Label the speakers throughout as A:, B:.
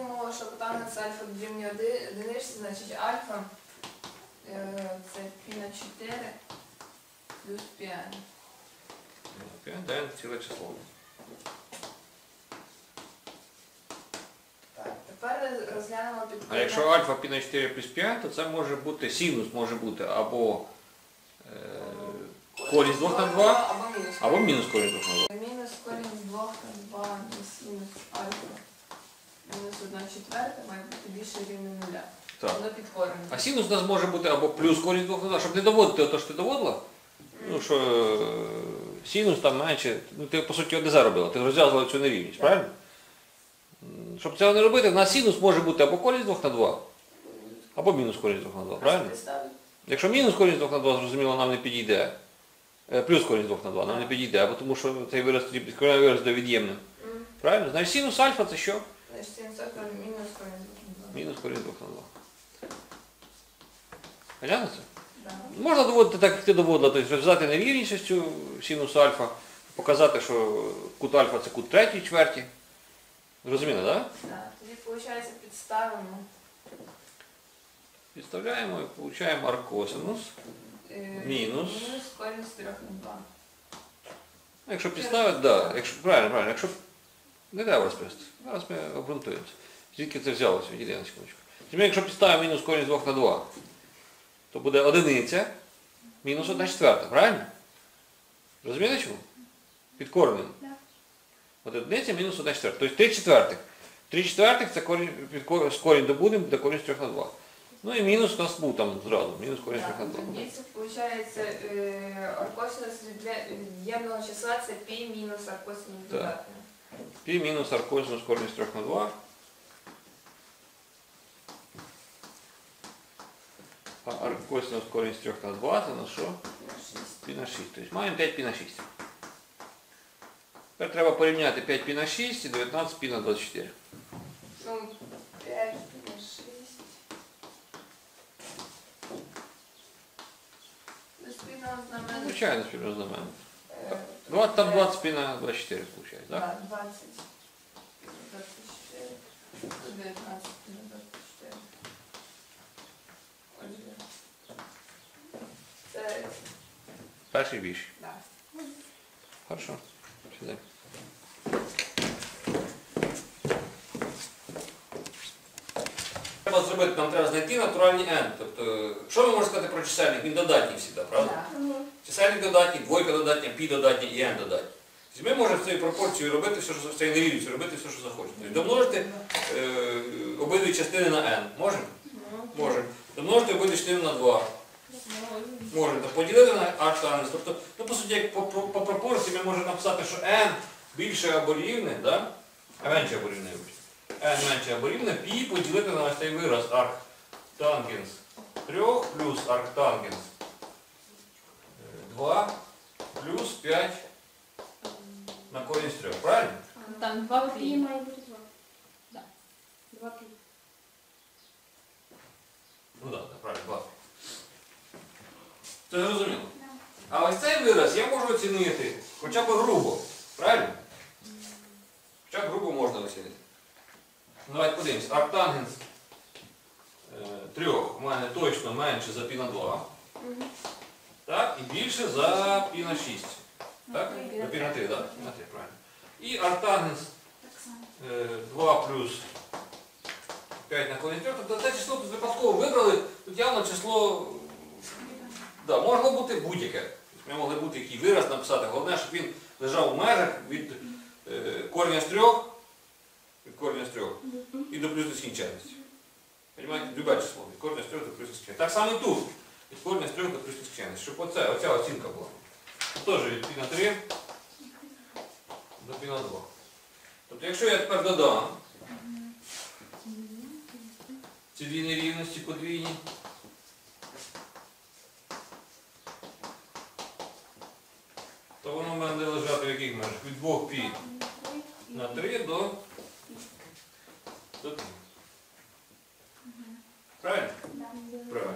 A: умова, що тангенс альфа оди- одиничці, значить альфа е, це пі на 4 плюс пі n.
B: Даємо ціле число.
A: Так, тепер розглянемо під
B: А якщо альфа пі на 4 плюс 5, то це може бути синус може бути або е, корінь з 2 на 2,
A: або мінус.
B: або мінус корінь 2 на 2.
A: Мінус корінь з 2 на 2 на синус альфа. Мінус 1 четверта має бути більше рівня нуля.
B: Так.
A: Воно під коренем.
B: А синус у нас може бути або плюс корінь з 2 на 2, щоб не доводити те, що ти доводила. Ну, що е, синус там менше, ну ти по суті одне заробила, ти розв'язувала цю нерівність, правильно? М, Щоб цього не робити, в нас синус може бути або корінь з 2 на 2, або мінус корінь з 2 на 2, правильно? Якщо мінус корінь з 2 на 2, зрозуміло, нам не підійде. Е, Плюс корінь з 2 на 2 нам не підійде, або тому що цей вираз тоді підкоренний вираз буде від'ємним. Правильно? Значить синус альфа це що?
A: Значить, синус альфа мінус корінь з 2 на 2.
B: Мінус корінь з 2 на 2. Понятно це?
A: Да.
B: Можна доводити так, як ти доводила, тобто ось цю синусу альфа, показати, що кут альфа це кут третьої чверті. Зрозуміло, так? Да?
A: Да. Тоді, виходить, підставимо.
B: Підставляємо і отримуємо аркосинус.
A: е,
B: Мінус.
A: Мінус корінь з 3 на 2.
B: Ну, Якщо підставити, так. Да. Якщо, правильно, правильно. Якщо не треба розписати. Зараз ми обґрунтуємося. Звідки це взялося? Відійди на секундочку. Тепер, якщо підставимо мінус корінь з 2 на 2, то буде одиниця мінус 1 четверта, правильно? Розумієте чому? Під коренем. От одиниця мінус 1 четверта. Тобто 3 четвертих. 3 четвертих це корінь, під корінь добудемо, буде корінь з 3 на 2. Ну і мінус у нас був там зразу, мінус корінь з 3 на 2.
A: Тоді це виходить е, аркосинус від від'ємного числа це пі мінус аркосинус додатне.
B: Пі мінус аркосинус корінь з 3 на 2. А аркосинус корінь з 3 на 2 це на що? Пі на 6. Тобто маємо 5 пі на 6. Тепер треба порівняти 5 пі на 6 і 19 пі на 24.
A: Ну, 5 на 6. Спільного знаменника.
B: Звичайно, спільно з нами.
A: е,
B: 20, там 20 пі на 24 виходить, так?
A: Да, 20. 24. Тут 19 на 24. Це,
B: Перший більший.
A: да.
B: Хорошо. Сюди. Треба зробити, нам треба знайти натуральні n. Тобто, що ми можемо сказати про чисельник? Він додатній завжди, правда?
A: Да.
B: Чисельник додатній, двойка додатня, пі додатня і n додатня. Тобто ми можемо з цією пропорцією робити все, що цією нерівністю, робити все, що захочемо. Тобто домножити е, обидві частини на n. Можемо? Можемо. Домножити обидві частини на 2. Можемо. Та поділити на h тангенс. Тобто, ну, по суті, як по, по, по пропорції ми можемо написати, що n більше або рівне, да? а менше або рівне. n менше або рівне, пі поділити на ось цей вираз арктангенс 3 плюс арктангенс 2 плюс 5 на корінь з 3. Правильно?
A: Там 2
C: пі
A: пі.
C: має бути два. Да. Два пі.
B: Ну так, да, правильно, 2. Це зрозуміло. А ось цей вираз я можу оцінити хоча б грубо. Правильно? Хоча б грубо можна оцінити. Ну, Давайте подивимось. Арктангенс е, трьох у мене точно менше за пі на 2. Так? І більше за пі на 6. Так? За
A: на
B: пі на 3, так? Пі на 3, правильно. І арктангенс
C: Так
B: е, 2 плюс 5 на корінь 3. Тобто це число випадково вибрали. Тут явно число Да, могло бути будь-яке. Ми могли бути який вираз написати. Головне, щоб він лежав у межах від е, корня з трьох, від корня з трьох і до плюс нескінченності. Понимаєте? Любе число. Від корня з трьох до плюс нескінченності. Так само і тут. Від корня з трьох до плюс нескінченності. Щоб оце, оця оцінка була. Теж від пі на 3 до пі на 2. Тобто, якщо я тепер додам ці дві нерівності подвійні, то воно в мене лежати в яких межах? Від 2 пі на 3 до, до 3. Правильно? Правильно.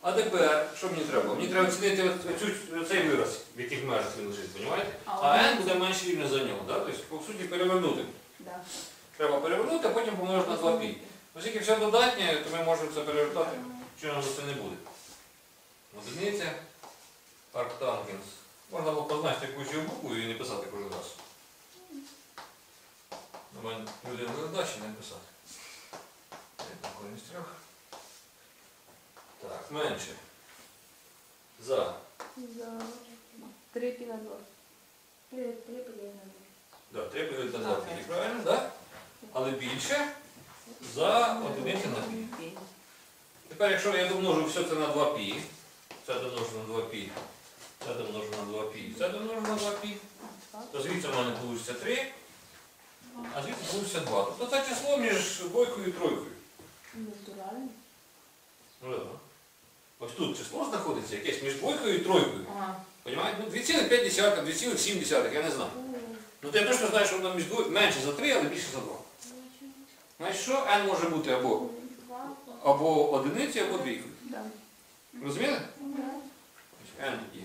B: А тепер, що мені треба? Мені треба оцінити цей вираз, в яких межах він лежить, розумієте? А n буде менше рівня за нього, да? тобто, по суті, перевернути. Треба перевернути, а потім помножити на 2π. Оскільки все додатнє, то ми можемо це перевертати, що нам за це не буде. Одиниця, арктангенс. Можна було позначити якусь його букву і не писати кожен раз. На мене люди не задачі не писати. З трьох. Так, менше. За.
C: За 3 пі на 2. 3, 3 поділити на 2.
B: Да, 3 поділити на 2 пі, правильно, так? Але більше за одиницю на пі. Тепер, якщо я домножу все це на 2 пі, це домножу на 2 пі, це домножу на 2 пі, це домножу на 2 пі, то звідси в мене вийде 3, а звідси вийде 2. Тобто це число між двойкою і тройкою.
C: Натурально.
B: Ну, да. Ось тут число знаходиться якесь між двойкою і тройкою. Понимаєте? Ну, 2,5, 2,7, я не знаю. Ну то я точно знаю, що воно між двоє менше за 3, але більше за 2. Значить, що n може бути або, або одиницею, або двійкою.
C: Да.
B: Розуміли?
C: Да.
B: N є.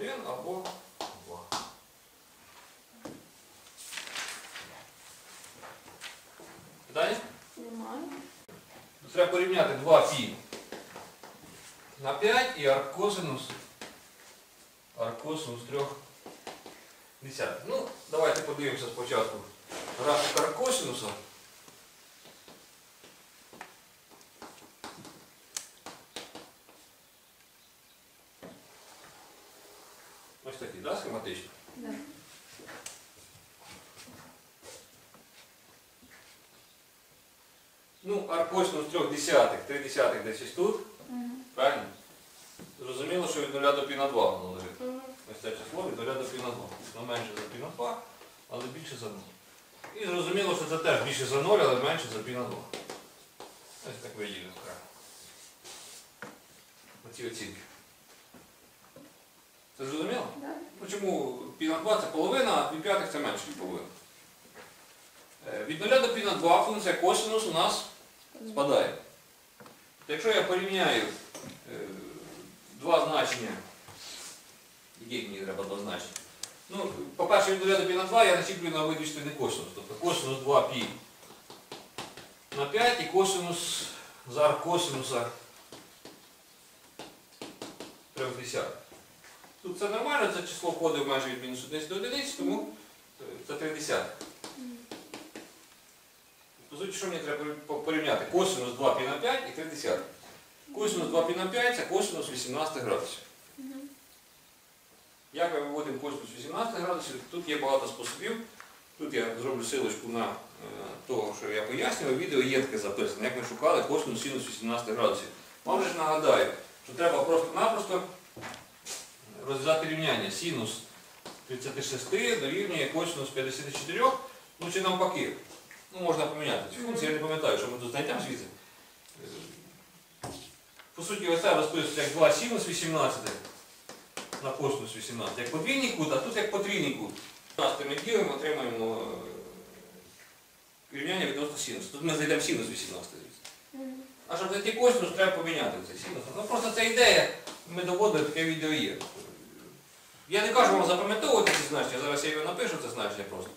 B: Один або два. Питання?
C: Немає.
B: Треба порівняти 2 пі на 5 і аркосинус. Аркосинус 3 десятих. Ну, давайте подивимося спочатку графік аркосинуса. Ось такий, да, схематично?
C: Да.
B: Ну, аркосинус 3 десятих, 3 десятих десь ось тут.
C: Мгм.
B: Правильно? Зрозуміло, що від 0 до пі на 2 воно лежить.
C: Мгм.
B: Ось це число від 0 до пі на 2. Воно менше за пі на 2, але більше за 0. І зрозуміло, що це теж більше за 0, але менше за пі на 2. Ось так виділимо. Оці оцінки. Це зрозуміло?
C: Да.
B: Ну чому пі на 2 це половина, а 2 п'ятих це менше від половини. Е, Від 0 до пі на 2 функція косинус у нас спадає. То Якщо я порівняю е, два значення, які мені треба два значення? Ну, по-перше, від 0 до пі на 2 я начіплюю на вирішити косинус. Тобто косинус 2 пі на 5 і косинус за арк косинуса 3 десятих. Тут це нормально, це число входить майже від мінус 1 до 1, тому це 3 десятих. По суті, що мені треба порівняти? Косинус 2 пі на 5 і 3 десятих. Косинус 2 пі на 5 це косинус 18 градусів. Як ми виводимо косинус 18 градусів? Тут є багато способів. Тут я зроблю силочку на е, того, що я пояснював, відео є таке записане, як ми шукали косинус синус 18 градусів. Вам же ж нагадаю, що треба просто-напросто розв'язати рівняння. Синус 36 дорівнює косинус 54, ну чи навпаки. Ну, можна поміняти. Цю функцію я не пам'ятаю, що ми тут знайдемо звідси. Е, По суті, ось це розписується як 2 синус 18 на косинус 18, як подвійний кут, а тут як потрійний кут. 15 ми ділимо, отримаємо е, рівняння відносно синусу. Тут ми знайдемо синус 18 звідси. А щоб знайти косинус, треба поміняти цей синус. Ну просто це ідея, ми доводили, таке відео є. Я не кажу вам запам'ятовувати ці значення, зараз я його напишу, це значення просто.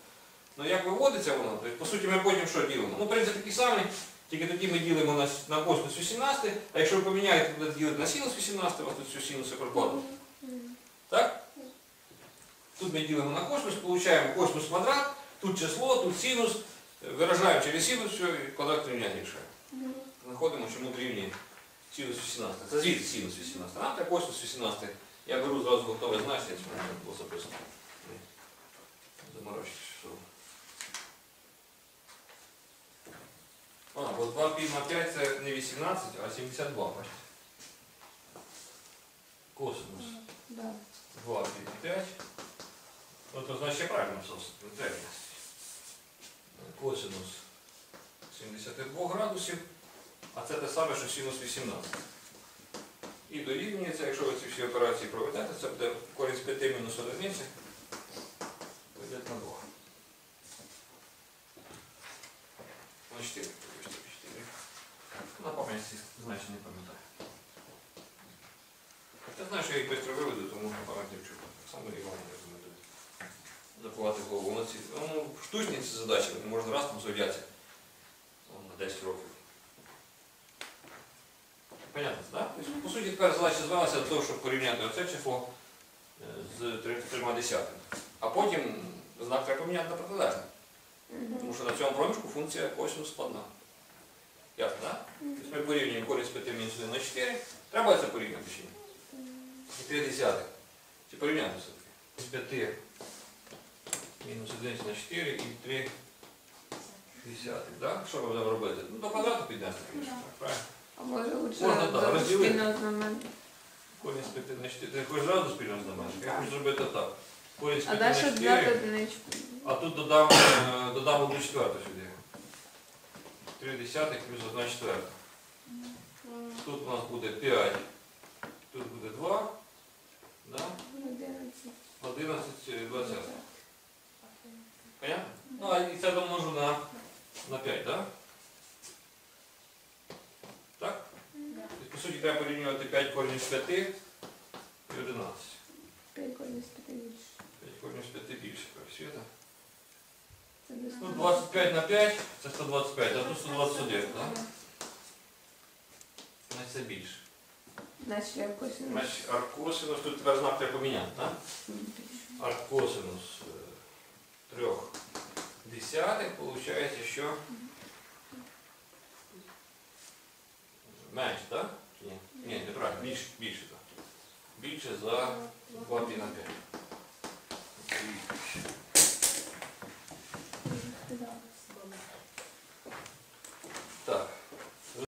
B: Ну як виводиться воно, то, по суті ми потім що ділимо? Ну, принцип такий самий, тільки тоді ми ділимо на, на косинус 18, а якщо ви поміняєте, будете ділити на синус 18, у вас тут все синуси пропадуть. Так? Тут ми ділимо на косинус, получаємо косинус квадрат, тут число, тут синус, виражаємо через синус, все, і квадрат рівняння рішаємо. Знаходимо, чому дорівнює синус 18. Це звідси синус 18. А так косинус 18. Я беру зразу готове значення, щоб воно було записано. Що. А, бо 2 пі на 5 це не 18, а 72, бачите. Косинус
C: Да.
B: 2 пі на 5. Ну, то значить я правильно треба. Косинус 72 градусів. А це те саме, що синус 18. І дорівнюється, якщо ви ці всі операції проведете, це буде корінь з 5 мінус 1, вийде на 2. На 4. вибачте, 4. На пам'ять значення не пам'ятаю. Я знаю, що я їх швидко виведу, тому на пам'ять не вчу. Так само і вам не рекомендую. запувати голову. Ну, штучні ці задачі, можна раз там з'являться там, на 10 років. Понятно, так? Тобто, по суті, тепер задача звелася до того, щоб порівняти оце число е, з три- трьома десятими. А потім знак треба поміняти на протилежний. Тому що на цьому проміжку функція косинус складна. Ясно, так? Тобто ми порівнюємо корінь з 5 мінус 1 на 4. Треба це порівняти ні? І 3 десятих. Чи порівняти все-таки? З 5 мінус 1 на 4 і 3 десятих. Так? Що ми будемо робити? Ну, до квадрату піднести, звісно. Правильно?
A: А може лучше
B: Можна, да,
A: до
B: розділити.
A: спільного знаменника.
B: Корінь з 5 на 4. Ти хочеш зразу спільно знаменник? Я хочу зробити так. Корінь з
A: А
B: 5
A: далі
B: на 4.
A: одиничку.
B: А тут додам, е, додам одну четверту сюди. 3 десятих плюс 1 четверта. Тут у нас буде 5, тут буде 2, да? 11, е, 20. Понятно? Ну, а і це домножу на, на 5, да? Так? Тобто, по суті, треба порівнювати 5 корінь з 5 і 11.
C: Прикольно спити більше.
B: 5 корінь з 5 більше, так, світа.
C: Це десь
B: Ну, 25 на 5, це 125, а тут 121, так? Значить, це більше.
A: Значить, я косинус.
B: Значить, аркосинус, тут тепер знак треба поміняти, так? Аркосинус е, трьох десятих, виходить, що менше, так? Ні, неправильно, більше, більше так. Більше за 2 пі на 5.